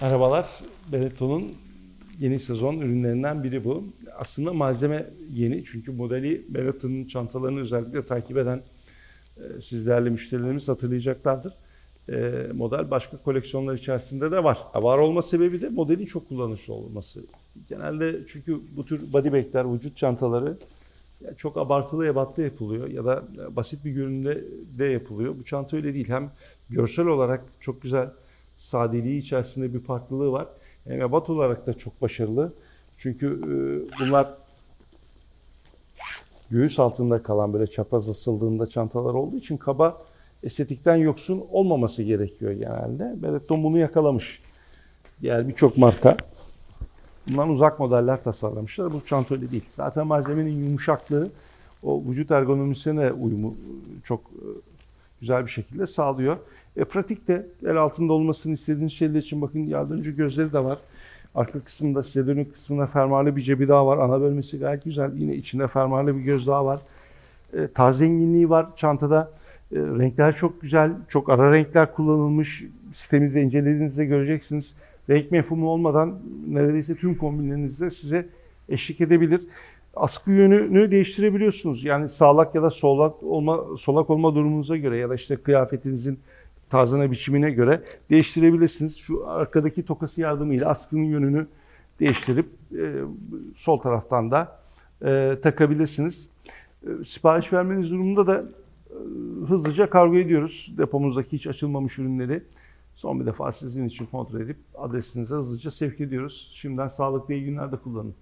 Merhabalar. Benetton'un yeni sezon ürünlerinden biri bu. Aslında malzeme yeni çünkü modeli Benetton'un çantalarını özellikle takip eden e, siz müşterilerimiz hatırlayacaklardır. E, model başka koleksiyonlar içerisinde de var. Var olma sebebi de modelin çok kullanışlı olması. Genelde çünkü bu tür body bag'ler, vücut çantaları çok abartılı ebatta yapılıyor ya da basit bir görünümde de yapılıyor. Bu çanta öyle değil. Hem görsel olarak çok güzel sadeliği içerisinde bir farklılığı var. Ebat olarak da çok başarılı. Çünkü e, bunlar göğüs altında kalan böyle çapraz asıldığında çantalar olduğu için kaba estetikten yoksun olmaması gerekiyor genelde. Benetton bunu yakalamış. Diğer birçok marka bundan uzak modeller tasarlamışlar. Bu çanta öyle değil. Zaten malzemenin yumuşaklığı o vücut ergonomisine uyumu çok e, güzel bir şekilde sağlıyor. E, pratik de el altında olmasını istediğiniz şeyler için bakın yardımcı gözleri de var. Arka kısmında size dönük kısmında fermuarlı bir cebi daha var. Ana bölmesi gayet güzel. Yine içinde fermuarlı bir göz daha var. E, tarz zenginliği var çantada. E, renkler çok güzel. Çok ara renkler kullanılmış. Sitemizde incelediğinizde göreceksiniz. Renk mefhumu olmadan neredeyse tüm kombinlerinizde size eşlik edebilir. Askı yönünü değiştirebiliyorsunuz. Yani sağlak ya da solak olma solak olma durumunuza göre ya da işte kıyafetinizin tarzına biçimine göre değiştirebilirsiniz. Şu arkadaki tokası yardımıyla askının yönünü değiştirip e, sol taraftan da e, takabilirsiniz. E, sipariş vermeniz durumunda da e, hızlıca kargo ediyoruz depomuzdaki hiç açılmamış ürünleri. Son bir defa sizin için kontrol edip adresinize hızlıca sevk ediyoruz. Şimdiden sağlıklı iyi günler kullanın.